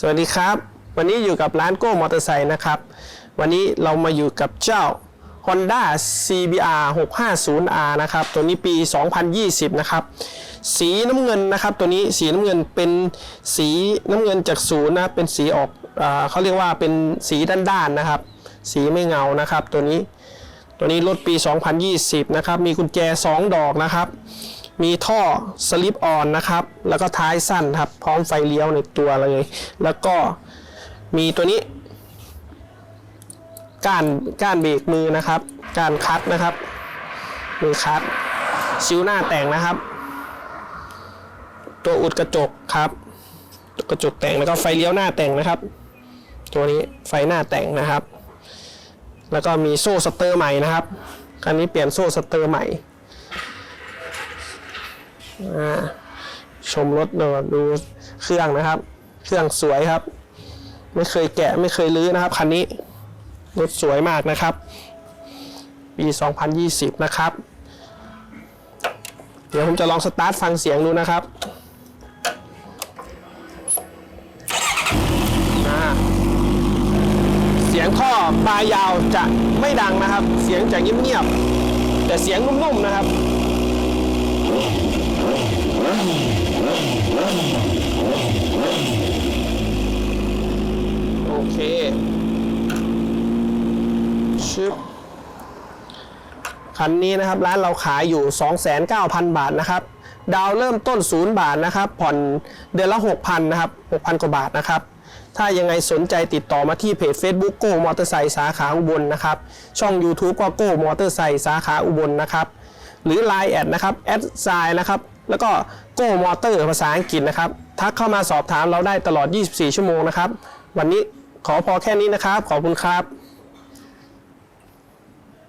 สวัสดีครับ วันนี้อยู่กับร้านโก้มอเตอร์ไซค์นะครับ วันนี้เรามาอยู่กับเจ้า Honda CBR 650R นะครับ ตัวนี้ปี 2020 นะครับ สีน้ำเงินนะครับ ตัวนี้สีน้ำเงินเป็นสีน้ำเงินจากศูนย์นะเป็นสีออกอเขาเรียกว่าเป็นสีด้านๆนะครับ สีไม่เงานะครับ ตัวนี้ ตัวนี้รถปี 2020 นะครับ มีกุญแจ 2 ดอกนะครับ มีท่อสลิปออนนะครับ แล้วก็ท้ายสั้นครับ พร้อมไฟเลี้ยวในตัวเลย แล้วก็มีตัวนี้ก้านก้านเบรกมือนะครับก้านคัดนะครับมือคัดซิวหน้าแต่งนะครับ ตัวอุดกระจกครับกระจกแต่งแล้วก็ไฟเลี้ยวหน้าแต่งนะครับ ตัวนี้ไฟหน้าแต่งนะครับ แล้วก็มีโซ่สเตอร์ใหม่นะครับคันนี้เปลี่ยนโซ่สเตอร์ใหม่ ชมรถดูดูเครื่องนะครับ เครื่องสวยครับ ไม่เคยแกะไม่เคยรื้อนะครับคันนี้รถสวยมากนะครับ ปี 2020 นะครับ เดี๋ยวผมจะลองสตาร์ทฟังเสียงดูนะครับเสียงท่อปลายยาวจะไม่ดังนะครับ เสียงจะเงียบๆแต่เสียงนุ่มๆนะครับ เคชึบคันนี้นะครับร้านเราขายอยู่ 29,000 บาทนะครับ ดาวเริ่มต้น 0 บาทนะครับ ผ่อนเดือนละ 6,000 นะครับ 6,000 กว่าบาทนะครับ ถ้ายังไงสนใจติดต่อมาที่เพจ Facebook โก้มอเตอร์ไซค์สาขาอุบลนะครับ ช่อง YouTube ก็โก้มอเตอร์ไซค์สาขาอุบลนะครับ หรือ Line แอดนะครับแอดไซนะครับแล้วก็โก้มอเตอร์ภาษาอังกฤษนะครับ ทักเข้ามาสอบถามเราได้ตลอด 24 ชั่วโมงนะครับ วันนี้ ขอพอแค่นี้นะครับ ขอบคุณครับ